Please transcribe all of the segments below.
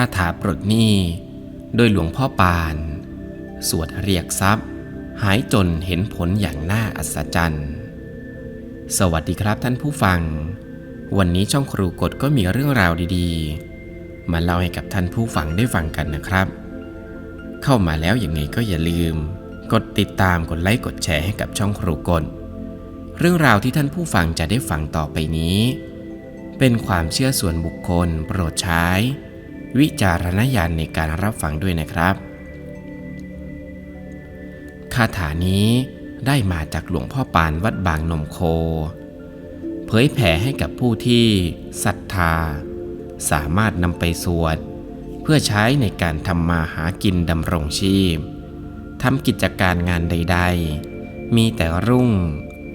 าถาปลดหนี้ โดยหลวงพ่อปาน สวดเรียกทรัพย์ หายจนเห็นผลอย่างน่าอัศจรรย์ สวัสดีครับท่านผู้ฟัง วันนี้ช่องครูกฎก็มีเรื่องราวดีๆ มาเล่าให้กับท่านผู้ฟังได้ฟังกันนะครับ เข้ามาแล้วอย่างไงก็อย่าลืม กดติดตามกดไลค์กดแชร์ให้กับช่องครูกฎเรื่องราวที่ท่านผู้ฟังจะได้ฟังต่อไปนี้ เป็นความเชื่อส่วนบุคคลโปรดใช้ วิจารณญาณในการรับฟังด้วยนะครับ คาถานี้ได้มาจากหลวงพ่อปานวัดบางนมโค เผยแผ่ให้กับผู้ที่ศรัทธา สามารถนำไปสวด เพื่อใช้ในการทำมาหากินดำรงชีพทำกิจการงานใด ๆ มีแต่รุ่ง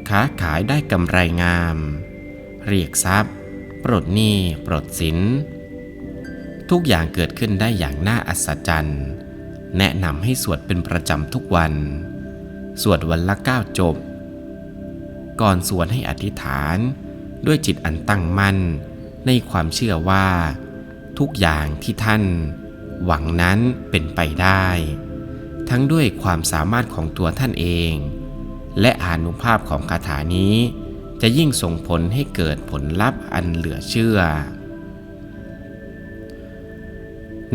ค้าขายได้กำไรงาม เรียกทรัพย์ ปลดหนี้ ปลดสิน ทุกอย่างเกิดขึ้นได้อย่างน่าอัศจรรย์ แนะนำให้สวดเป็นประจำทุกวัน สวดวันละเก้าจบ ก่อนสวดให้อธิษฐาน ด้วยจิตอันตั้งมั่น ในความเชื่อว่า ทุกอย่างที่ท่าน หวังนั้นเป็นไปได้ ทั้งด้วยความสามารถของตัวท่านเอง และอานุภาพของคาถานี้ จะยิ่งส่งผลให้เกิดผลลัพธ์อันเหลือเชื่อ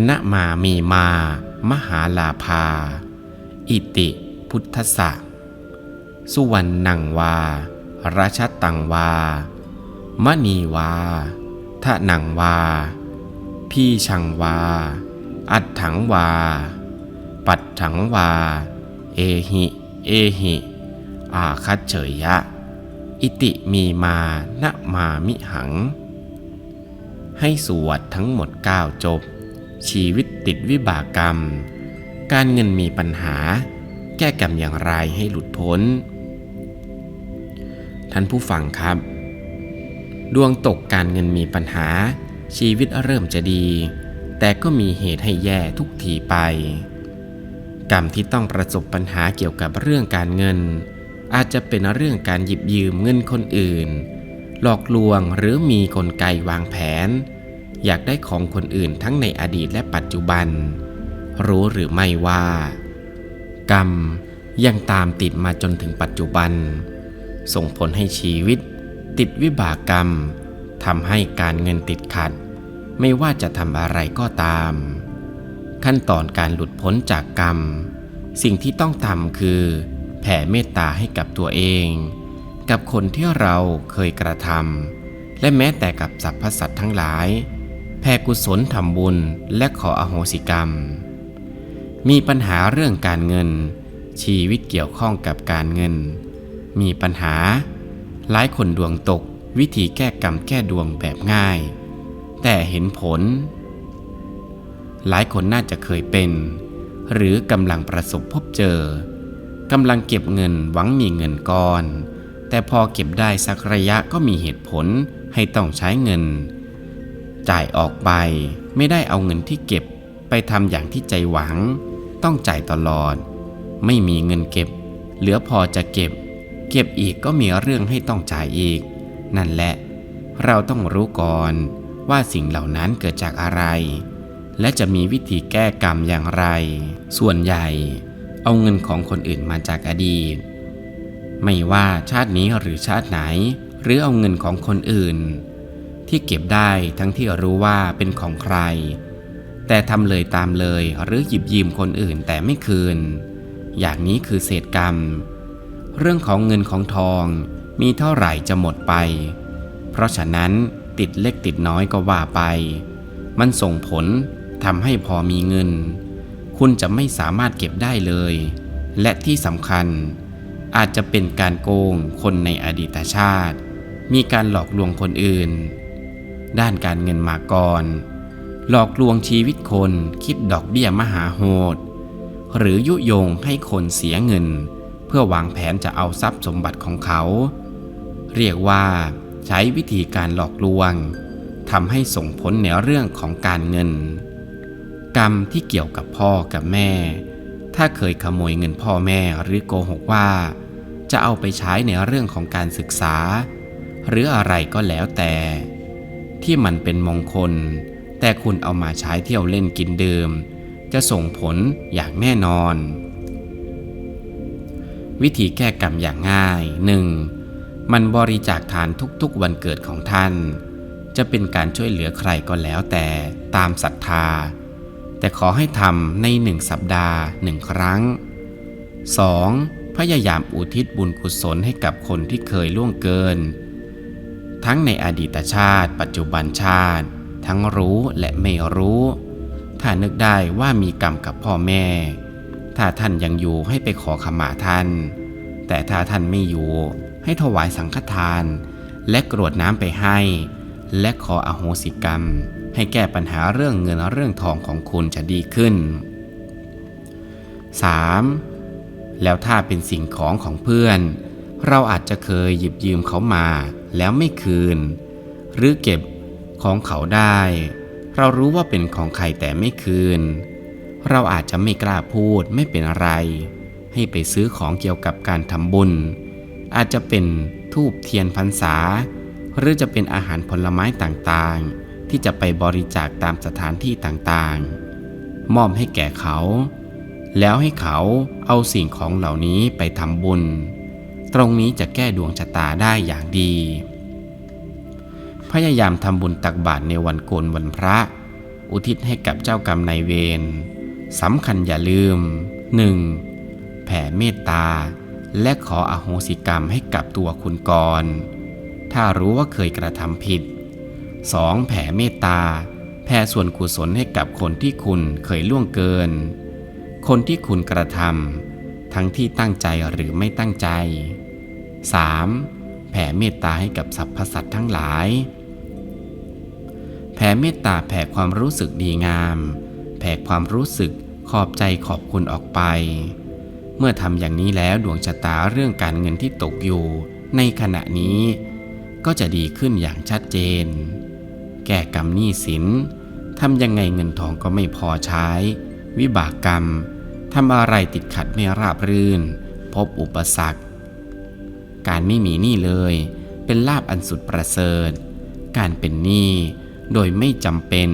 ณมามีมา มหาลาภา อิติพุทธะสุวรรณังวา ราชตังวา มณีวาทะนังวา พี่ชังวา อัดถังวา ปัดถังวา เอหิ เอหิ อาคัจเฉยยะ อิติมีมานะมามิหัง ให้สวดทั้งหมดเก้าจบ ชีวิตติดวิบากกรรม การเงินมีปัญหา แก้กรรมอย่างไรให้หลุดพ้น ท่านผู้ฟังครับ ดวงตกการเงินมีปัญหา ชีวิตเริ่มจะดี แต่ก็มีเหตุให้แย่ทุกทีไป กรรมที่ต้องประสบปัญหาเกี่ยวกับเรื่องการเงิน อาจจะเป็นเรื่องการหยิบยืมเงินคนอื่น หลอกลวงหรือมีกลไกวางแผน อยากได้ของคนอื่นทั้งในอดีตและปัจจุบัน รู้หรือไม่ว่า กรรมยังตามติดมาจนถึงปัจจุบัน ส่งผลให้ชีวิต ติดวิบากกรรมทำให้การเงินติดขัด ไม่ว่าจะทำอะไรก็ตาม ขั้นตอนการหลุดพ้นจากกรรม สิ่งที่ต้องทำคือ แผ่เมตตาให้กับตัวเอง กับคนที่เราเคยกระทำและแม้แต่กับสรรพสัตว์ทั้งหลาย แผ่กุศลทำบุญและขออโหสิกรรม มีปัญหาเรื่องการเงิน ชีวิตเกี่ยวข้องกับการเงิน มีปัญหา หลายคนดวงตกวิธีแก้กรรมแก้ดวงแบบง่าย แต่เห็นผล หลายคนน่าจะเคยเป็น หรือกำลังประสบพบเจอกำลังเก็บเงินหวังมีเงินก้อน แต่พอเก็บได้สักระยะก็มีเหตุผลให้ต้องใช้เงิน จ่ายออกไป ไม่ได้เอาเงินที่เก็บไปทำอย่างที่ใจหวัง ต้องจ่ายตลอด ไม่มีเงินเก็บ เหลือพอจะเก็บ เก็บอีกก็มีเรื่องให้ต้องจ่ายอีก นั่นแหละ เราต้องรู้ก่อนว่าสิ่งเหล่านั้นเกิดจากอะไร และจะมีวิธีแก้กรรมอย่างไร ส่วนใหญ่ เอาเงินของคนอื่นมาจากอดีต ไม่ว่าชาตินี้หรือชาติไหน หรือเอาเงินของคนอื่น ที่เก็บได้ทั้งที่รู้ว่าเป็นของใคร แต่ทำเลยตามเลยหรือหยิบยืมคนอื่นแต่ไม่คืน อย่างนี้คือเศษกรรม เรื่องของเงินของทองมีเท่าไหร่จะหมดไป เพราะฉะนั้นติดเล็กติดน้อยก็ว่าไป มันส่งผลทำให้พอมีเงิน คุณจะไม่สามารถเก็บได้เลย และที่สำคัญ อาจจะเป็นการโกงคนในอดีตชาติ มีการหลอกลวงคนอื่น ด้านการเงินมาก่อน หลอกลวงชีวิตคนคิดดอกเบี้ยมหาโหด หรือยุยงให้คนเสียเงิน เพื่อวางแผนจะเอาทรัพย์สมบัติของเขา เรียกว่าใช้วิธีการหลอกลวงทำให้ส่งผลในเรื่องของการเงิน กรรมที่เกี่ยวกับพ่อกับแม่ ถ้าเคยขโมยเงินพ่อแม่หรือโกหกว่า จะเอาไปใช้ในเรื่องของการศึกษา หรืออะไรก็แล้วแต่ ที่มันเป็นมงคล แต่คุณเอามาใช้เที่ยวเล่นกินดื่ม จะส่งผลอย่างแน่นอน วิธีแก้กรรมอย่างง่าย 1. มันบริจาคทานทุกๆวันเกิดของท่าน จะเป็นการช่วยเหลือใครก็แล้วแต่ตามศรัทธา แต่ขอให้ทำในหนึ่งสัปดาห์หนึ่งครั้ง 2. พยายามอุทิศบุญกุศลให้กับคนที่เคยล่วงเกิน ทั้งในอดีตชาติ ปัจจุบันชาติ ทั้งรู้และไม่รู้ ถ้านึกได้ว่ามีกรรมกับพ่อแม่ ถ้าท่านยังอยู่ให้ไปขอขมาท่าน แต่ถ้าท่านไม่อยู่ให้ถวายสังฆทาน และกรวดน้ำไปให้ และขออโหสิกรรม ให้แก้ปัญหาเรื่องเงินเรื่องทองของคุณจะดีขึ้น 3. แล้วถ้าเป็นสิ่งของของเพื่อน เราอาจจะเคยหยิบยืมเขามาแล้วไม่คืน หรือเก็บของเขาได้ เรารู้ว่าเป็นของใครแต่ไม่คืน เราอาจจะไม่กล้าพูดไม่เป็นอะไร ให้ไปซื้อของเกี่ยวกับการทำบุญ อาจจะเป็นทูบเทียนพรรษา หรือจะเป็นอาหารผลไม้ต่างๆ ที่จะไปบริจาคตามสถานที่ต่างๆ มอบให้แก่เขา แล้วให้เขาเอาสิ่งของเหล่านี้ไปทำบุญ ตรงนี้จะแก้ดวงชะตาได้อย่างดี พยายามทำบุญตักบาตรในวันโกนวันพระ อุทิศให้กับเจ้ากรรมนายเวรสำคัญอย่าลืม 1. แผ่เมตตา และขออโหสิกรรมให้กับตัวคุณก่อน ถ้ารู้ว่าเคยกระทำผิด 2. แผ่เมตตา แผ่ส่วนกุศลให้กับคนที่คุณเคยล่วงเกิน คนที่คุณกระทำ ทั้งที่ตั้งใจหรือไม่ตั้งใจ 3. แผ่เมตตาให้กับสรรพสัตว์ทั้งหลาย แผ่เมตตาแผ่ความรู้สึกดีงาม แผ่ความรู้สึกขอบใจขอบคุณออกไป เมื่อทำอย่างนี้แล้วดวงชะตาเรื่องการเงินที่ตกอยู่ ในขณะนี้ ก็จะดีขึ้นอย่างชัดเจน แก้กรรมหนี้สินทำยังไงเงินทองก็ไม่พอใช้ วิบากกรรม ทำอะไรติดขัดไม่ราบรื่น พบอุปสรรค การไม่มีหนี้เลย เป็นลาบอันสุดประเสริฐ การเป็นหนี้โดยไม่จำเป็น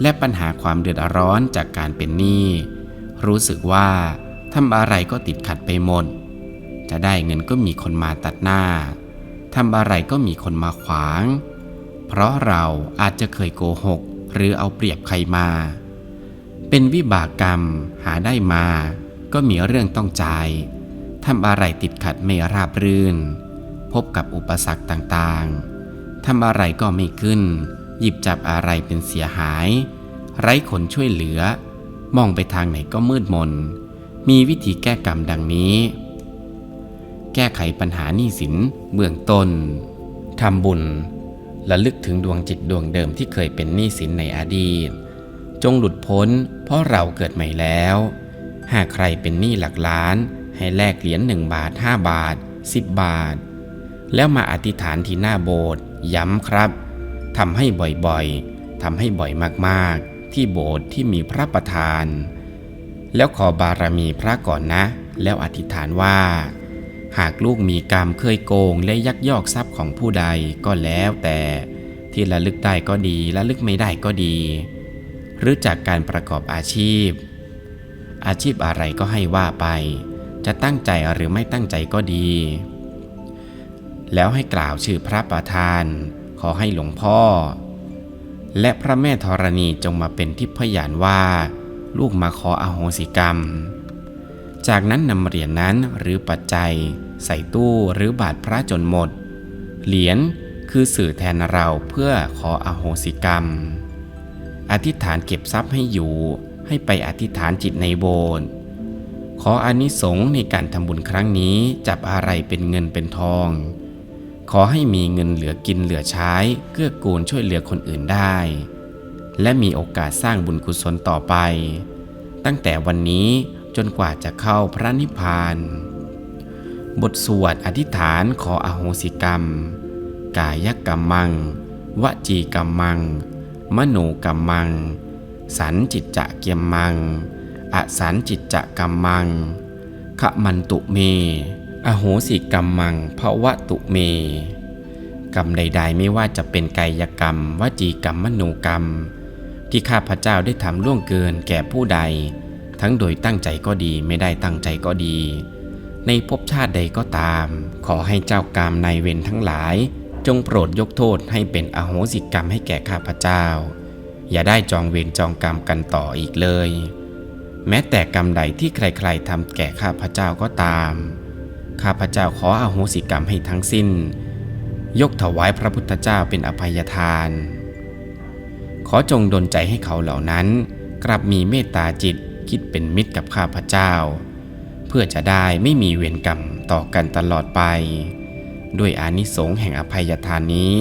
และปัญหาความเดือดร้อนจากการเป็นหนี้รู้สึกว่าทำอะไรก็ติดขัดไปหมด จะได้เงินก็มีคนมาตัดหน้า ทำอะไรก็มีคนมาขวาง เพราะเราอาจจะเคยโกหก หรือเอาเปรียบใครมา เป็นวิบากกรรมหาได้มา ก็มีเรื่องต้องจ่ายทำอะไรติดขัดไม่ราบรื่น พบกับอุปสรรคต่างๆทำอะไรก็ไม่ขึ้น หยิบจับอะไรเป็นเสียหาย ไร้คนช่วยเหลือ มองไปทางไหนก็มืดมน มีวิธีแก้กรรมดังนี้ แก้ไขปัญหาหนี้สินเบื้องต้นทำบุญระลึกถึงดวงจิตดวงเดิมที่เคยเป็นหนี้สินในอดีต จงหลุดพ้น เพราะเราเกิดใหม่แล้ว หากใครเป็นหนี้หลักล้าน ให้แลกเหรียญหนึ่งบาท 5 บาท 10 บาท แล้วมาอธิษฐานที่หน้าโบสถ์ย้ำครับทำให้บ่อยๆทำให้บ่อยมากๆ ที่โบสถ์ที่มีพระประธาน แล้วขอบารมีพระก่อนนะ แล้วอธิษฐานว่า หากลูกมีกรรมเคยโกงและยักยอกทรัพย์ของผู้ใดก็แล้วแต่ที่ระลึกได้ก็ดีระลึกไม่ได้ก็ดี รือจากการประกอบอาชีพ อาชีพอะไรก็ให้ว่าไป จะตั้งใจหรือไม่ตั้งใจก็ดี แล้วให้กล่าวชื่อพระประธาน ขอให้หลวงพ่อ และพระแม่ธรณีจงมาเป็นทิพยานว่า ลูกมาขออโหสิกรรม จากนั้นนำเหรียญนนั้นหรือปัจจัย ใส่ตู้หรือบาทพระจนหมด เหรียญคือสื่อแทนเราเพื่อขออโหสิกรรม อธิษฐานเก็บทรัพย์ให้อยู่ ให้ไปอธิษฐานจิตในโบสถ์ขออานิสงส์ในการทำบุญครั้งนี้จับอะไรเป็นเงินเป็นทอง ขอให้มีเงินเหลือกินเหลือใช้เกื้อกูลช่วยเหลือคนอื่นได้ และมีโอกาสสร้างบุญกุศลต่อไป ตั้งแต่วันนี้จนกว่าจะเข้าพระนิพพาน บทสวดอธิษฐานขออโหสิกรรม กายกรรมัง วจีกรรมัง มโนกรรมัง สันจิตจะเกียมมัง อสันจิตจะกรรมัง ขมันตุเม อโหสิกรรมังภวะตุเม กรรมใด ๆ ไม่ว่าจะเป็นกายกรรม วจีกรรมมโนกรรม ที่ข้าพเจ้าได้ทำล่วงเกินแก่ผู้ใด ทั้งโดยตั้งใจก็ดีไม่ได้ตั้งใจก็ดี ในภพชาติใดก็ตาม ขอให้เจ้ากรรมนายเวรทั้งหลาย จงโปรดยกโทษให้เป็นอโหสิกรรมให้แก่ข้าพเจ้า อย่าได้จองเวรจองกรรมกันต่ออีกเลย แม้แต่กรรมใดที่ใครๆทำแก่ข้าพเจ้าก็ตาม ข้าพเจ้าขออโหสิกรรมให้ทั้งสิ้น ยกถวายพระพุทธเจ้าเป็นอภัยทาน ขอจงดลใจให้เขาเหล่านั้น กลับมีเมตตาจิตคิดเป็นมิตรกับข้าพเจ้า เพื่อจะได้ไม่มีเวรกรรมต่อกันตลอดไป ด้วยอานิสงส์แห่งอภัยทานนี้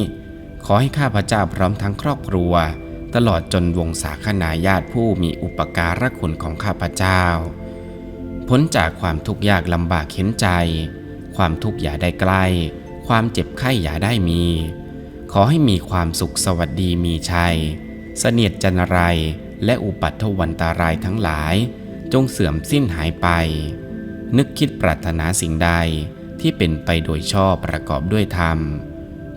ขอให้ข้าพเจ้าพร้อมทั้งครอบครัว ตลอดจนวงศาคณาญาติผู้มีอุปการะคุณของข้าพเจ้า พ้นจากความทุกข์ยากลำบากเข็นใจ ความทุกข์อย่าได้ใกล้ ความเจ็บไข้อย่าได้มี ขอให้มีความสุขสวัสดีมีชัย เสนียดจันไรและอุปัตถวันตารายทั้งหลาย จงเสื่อมสิ้นหายไป นึกคิดปรารถนาสิ่งใด ที่เป็นไปโดยชอบประกอบด้วยธรรม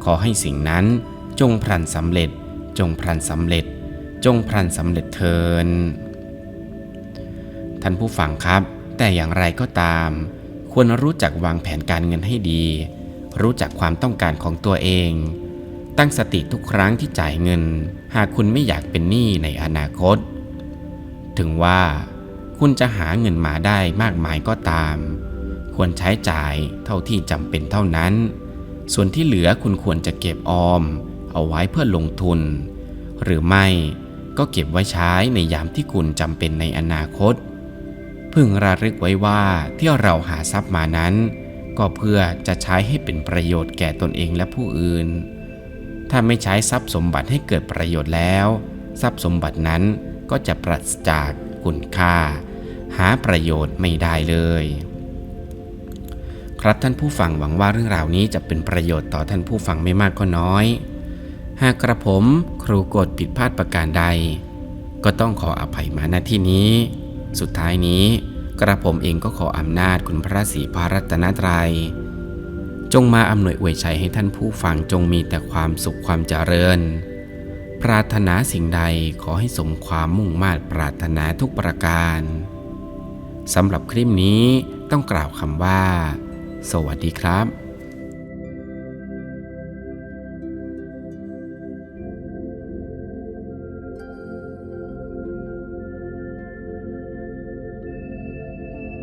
ขอให้สิ่งนั้นจงพลันสำเร็จ จงพลันสำเร็จ จงพลันสำเร็จเทินท่านผู้ฟังครับ แต่อย่างไรก็ตาม ควรรู้จักวางแผนการเงินให้ดี รู้จักความต้องการของตัวเอง ตั้งสติทุกครั้งที่จ่ายเงิน หากคุณไม่อยากเป็นหนี้ในอนาคต ถึงว่าคุณจะหาเงินมาได้มากมายก็ตาม ควรใช้จ่ายเท่าที่จำเป็นเท่านั้น ส่วนที่เหลือคุณควรจะเก็บออม เอาไว้เพื่อลงทุน หรือไม่ก็เก็บไว้ใช้ในยามที่คุณจำเป็นในอนาคต พึงระลึกไว้ว่าที่เราหาทรัพย์มานั้น ก็เพื่อจะใช้ให้เป็นประโยชน์แก่ตนเองและผู้อื่น ถ้าไม่ใช้ทรัพย์สมบัติให้เกิดประโยชน์แล้ว ทรัพย์สมบัตินั้นก็จะปราศจากคุณค่า หาประโยชน์ไม่ได้เลย ครับท่านผู้ฟังหวังว่าเรื่องราวนี้จะเป็นประโยชน์ต่อท่านผู้ฟังไม่มากก็น้อย หากกระผมครูกดผิดพลาดประการใด ก็ต้องขออภัยมาณที่นี้ สุดท้ายนี้ กระผมเองก็ขออำนาจคุณพระศรีพระรัตนตรัย จงมาอำนวยอวยชัยให้ท่านผู้ฟังจงมีแต่ความสุขความเจริญ ปรารถนาสิ่งใดขอให้สมความมุ่งมา่ปรารถนาทุกประการสำหรับคลิปนี้ต้องกล่าวคำว่า สวัสดีครับ